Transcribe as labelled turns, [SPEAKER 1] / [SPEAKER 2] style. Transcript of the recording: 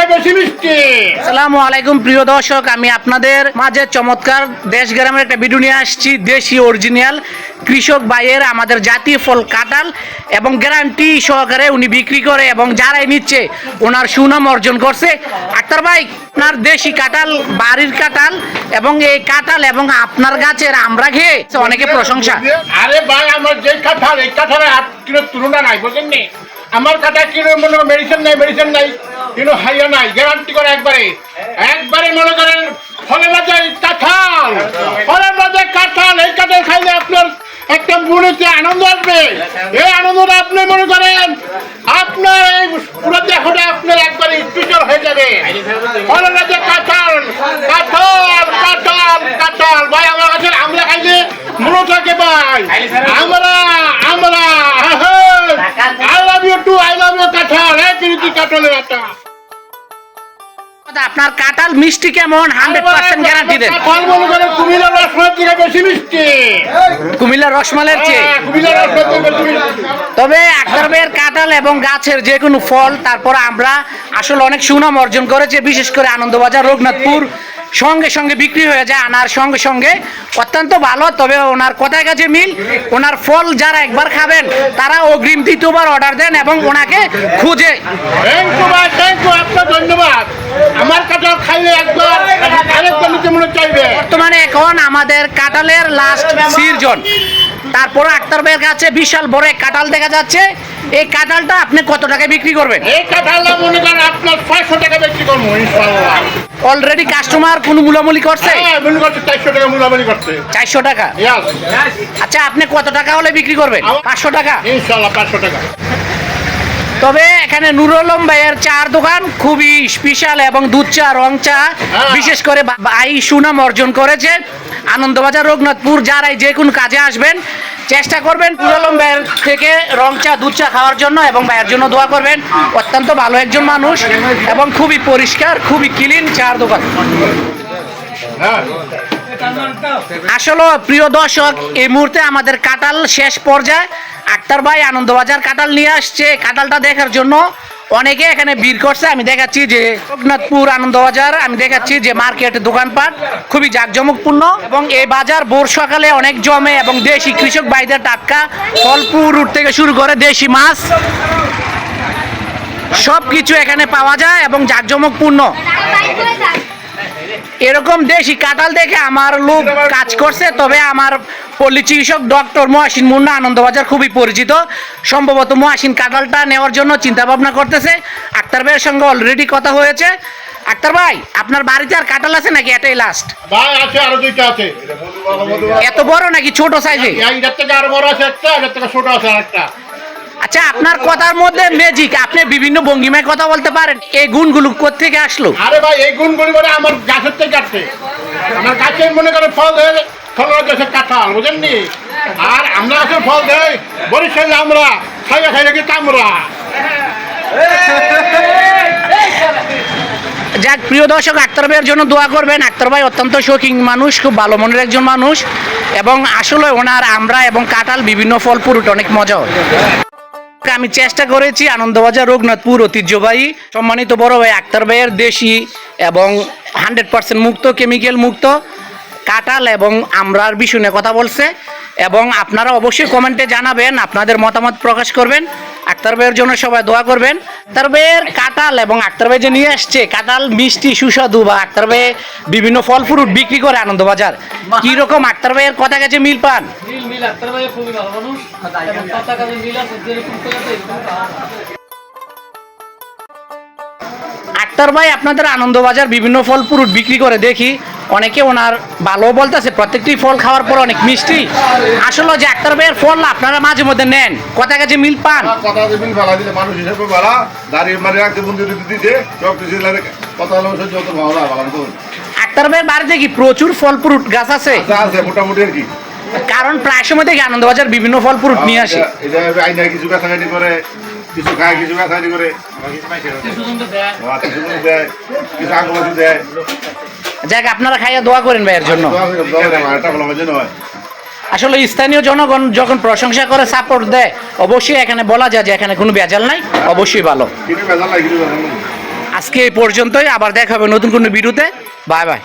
[SPEAKER 1] থেকে বেশি মিষ্টি।
[SPEAKER 2] আসসালামু আলাইকুম প্রিয় দর্শক আমি আপনাদের মাঝে চমৎকার দেশ গ্রামের একটা ভিডিও নিয়ে আসছি দেশি অরিজিনাল কৃষক ভাইয়ের আমাদের জাতীয় ফল কাঁঠাল এবং গ্যারান্টি সহকারে উনি বিক্রি করে এবং যারাই নিচ্ছে ওনার সুনাম অর্জন করছে। আক্তার ভাই আপনার দেশি কাঁঠাল বাড়ির কাঁঠাল এবং এই কাঁঠাল এবং আপনার গাছের আমরা খেয়ে অনেকে প্রশংসা।
[SPEAKER 1] আরে ভাই আমার যে কাঁঠাল এই কিলো তুলনা নাই বুঝলেন আমার কাঁঠাল কিলো মনে মেডিসিন নাই মেডিসিন নাই। কিন্তু হাইয়া নাই গ্যারান্টি করে একবারে। একবারে মনে করেন ফলের মাঝে কাঁঠাল। ফলের মাঝে কাঁঠাল এই কাঁঠাল খাইলে আপনার একটা মনেতে আনন্দ আসবে। এই আনন্দটা আপনি মনে করেন আপনার এই পুরো দেহটা আপনার একবারে স্পেশাল হয়ে যাবে। ফলের মাঝে কাঁঠাল কাঁঠাল কাঁঠাল কাঁঠাল। ভাই আমার কাছে আমরা খাইলে মনে থাকে ভাই আমরা
[SPEAKER 2] আপনার কাঁঠাল মিষ্টি কেমন? হান্ড্রেড পার্সেন্ট গ্যারান্টি দেন।
[SPEAKER 1] কুমিল্লার রসমালাই থেকে বেশি মিষ্টি।
[SPEAKER 2] কুমিল্লার রসমালের চেয়ে।
[SPEAKER 1] হ্যাঁ,
[SPEAKER 2] তবে আক্তার ভাইয়ের কাঁঠাল এবং গাছের যে কোনো ফল তারপর আমরা আসলে অনেক সুনাম অর্জন করেছে বিশেষ করে আনন্দবাজার রঘুনাথপুর সঙ্গে সঙ্গে বিক্রি হয়ে যায় আনার সঙ্গে সঙ্গে। অত্যন্ত ভালো তবে ওনার কথায় কাছে মিল? ওনার ফল যারা একবার খাবেন তারা অগ্রিম দ্বিতীয়বার অর্ডার দেন এবং ওনাকে খুঁজে।
[SPEAKER 1] ধন্যবাদ। আমার কাঁঠাল খাইলে একবার মনে
[SPEAKER 2] বর্তমানে এখন আমাদের কাঁঠালের লাস্ট সিজন। তারপর আক্তার ভাইয়ের কাছে বিশাল বড় এক কাঁঠাল দেখা যাচ্ছে। এই কাঁঠালটা আপনি কত টাকায় বিক্রি করবেন?
[SPEAKER 1] এই কাঁঠালটা মনে করেন আপনার ছয়শো টাকা
[SPEAKER 2] অলরেডি কাস্টমার কোনো মূলামূলি করছে?
[SPEAKER 1] করছে চারশো টাকা মূলামূলি করছে।
[SPEAKER 2] চারশো টাকা? আচ্ছা আপনি কত টাকা হলে বিক্রি করবেন? পাঁচশো টাকা?
[SPEAKER 1] ইনশাল্লাহ পাঁচশো টাকা।
[SPEAKER 2] তবে এখানে নুর আলম ভাইয়ের চার দোকান খুবই স্পেশাল এবং দুধ চা রং চা
[SPEAKER 1] হ্যাঁ।
[SPEAKER 2] বিশেষ করে ভাই সুনাম অর্জন করেছে। আনন্দবাজার রঘুনাথপুর যারাই যে কোনো কাজে আসবেন চেষ্টা করবেন পুরালম ভাইয়ের থেকে রং চা, দুধ চা খাওয়ার জন্য এবং ভাইয়ের জন্য দোয়া করবেন। অত্যন্ত ভালো একজন মানুষ এবং খুবই পরিষ্কার, খুবই ক্লিন চার দোকান। আসলে প্রিয় দর্শক, এই মুহূর্তে আমাদের কাটাল শেষ পর্যায়ে। আক্তার ভাই আনন্দবাজার কাটাল নিয়ে আসছে। কাটালটা দেখার জন্য অনেকে এখানে ভিড় করছে, আমি দেখাচ্ছি যে রঘুনাথপুর আনন্দবাজার, আমি দেখাচ্ছি যে মার্কেট দোকানপাট, খুবই জাঁকজমকপূর্ণ এবং এই বাজার ভোর সকালে অনেক জমে এবং দেশি কৃষক ভাইদের টাটকা ফলপুর রুট থেকে শুরু করে দেশি মাছ সব কিছু এখানে পাওয়া যায় এবং জাঁকজমকপূর্ণ। এরকম দেশি কাঁঠাল দেখে আমার লোক কাজ করছে তবে আমার পল্লী চিকিৎসক ডক্টর মহাসিন মুন্না আনন্দবাজার খুবই পরিচিত। সম্ভবত মহাসিন কাঁঠালটা নেওয়ার জন্য চিন্তা ভাবনা করতেছে। আক্তার ভাইয়ের সঙ্গে অলরেডি কথা হয়েছে। আক্তার ভাই আপনার বাড়িতে আর কাঁঠাল আছে নাকি এটাই লাস্ট
[SPEAKER 1] ভাই আছে আরও দুইটা আছে।
[SPEAKER 2] এত বড় নাকি ছোট সাইজে
[SPEAKER 1] এটার থেকে আরও বড় আছে একটা এটার থেকে ছোট আছে আরেকটা
[SPEAKER 2] আচ্ছা আপনার কথার মধ্যে ম্যাজিক আপনি বিভিন্ন ভঙ্গিমায় কথা বলতে পারেন। এই গুণগুলো কোথেকে আসলো?
[SPEAKER 1] আরে ভাই এই গুণগুলি মানে আমার গাছের থেকে কাটছে আমার গাছে মনে করে ফল দেয় ফল গাছের কাঁঠাল বুঝেননি? আর আমরা গাছের ফল দেয় বরিশালে আমরা খাইয়া খাইয়া কি কামরা?
[SPEAKER 2] যাক প্রিয় দর্শক আক্তার ভাইয়ের জন্য দোয়া করবেন। আক্তার ভাই অত্যন্ত শৌখিন মানুষ খুব ভালো মনের একজন মানুষ। এবং আসলে ওনার আমরা এবং কাঁঠাল বিভিন্ন ফল পুরুট অনেক মজা হয়। আমি চেষ্টা করেছি আনন্দবাজার রঘুনাথপুর ঐতিহ্যবাহী সম্মানিত বড় ভাই আক্তার ভাইয়ের দেশি এবং হান্ড্রেড পার্সেন্ট মুক্ত, কেমিক্যাল মুক্ত কাটাল এবং আমরার বিষয় কথা বলছে। এবং আপনারা অবশ্যই কমেন্টে জানাবেন, আপনাদের মতামত প্রকাশ করবেন। আক্তার ভাইয়ের জন্য সবাই দোয়া করবেন। আক্তার ভাইয়ের কাঁঠাল এবং আক্তার ভাই যে নিয়ে আসছে কাঁঠাল মিষ্টি সুস্বাদু বা আক্তার ভাই বিভিন্ন ফল ফ্রুট বিক্রি করে আনন্দবাজার। কি রকম আক্তার ভাইয়ের কথা কাছে মিল পান।
[SPEAKER 3] আক্তার ভাই
[SPEAKER 2] আপনাদের আনন্দবাজার বিভিন্ন ফল ফ্রুট বিক্রি করে দেখি। অনেকে ওনার ভালো বলতেছে প্রত্যেকটি ফল খাওয়ার পর অনেক মিষ্টি। আসলে যে আক্তার ভাইয়ের ফল আপনারা মাঝে মধ্যে নেন। কথা কাছে মিল পান?
[SPEAKER 4] কথা দিলে মানুষ হিসাবে ভাড়া দাঁড়িয়ে মারি রাখতে বন্ধু দিতে সব কিছু কথা হলো সহ্য হতো ভাড়া ভাড়া
[SPEAKER 2] আক্তার ভাইয়ের বাড়িতে কি প্রচুর ফল ফ্রুট গাছ আছে?
[SPEAKER 4] আছে মোটামুটি আর কি।
[SPEAKER 2] কারণ প্রায় সময় থেকে আনন্দবাজার বিভিন্ন ফল ফ্রুট নিয়ে আসে।
[SPEAKER 4] এটা আইনা কিছু কাছাকাছি করে কিছু খায় কিছু কাছাকাছি করে।
[SPEAKER 3] কিছু জনকে দেয়।
[SPEAKER 4] কিছু কিছু দেয় কিছু দেয়।
[SPEAKER 2] যাক আপনারা খাইয়া দোয়া করেন ভাইয়ের জন্য। আসলে স্থানীয় জনগণ যখন প্রশংসা করে সাপোর্ট দেয় অবশ্যই এখানে বলা যায় যে এখানে কোনো বেজাল নাই অবশ্যই ভালো। আজকে এই পর্যন্তই আবার দেখা হবে নতুন কোনো ভিডিওতে। Bye bye.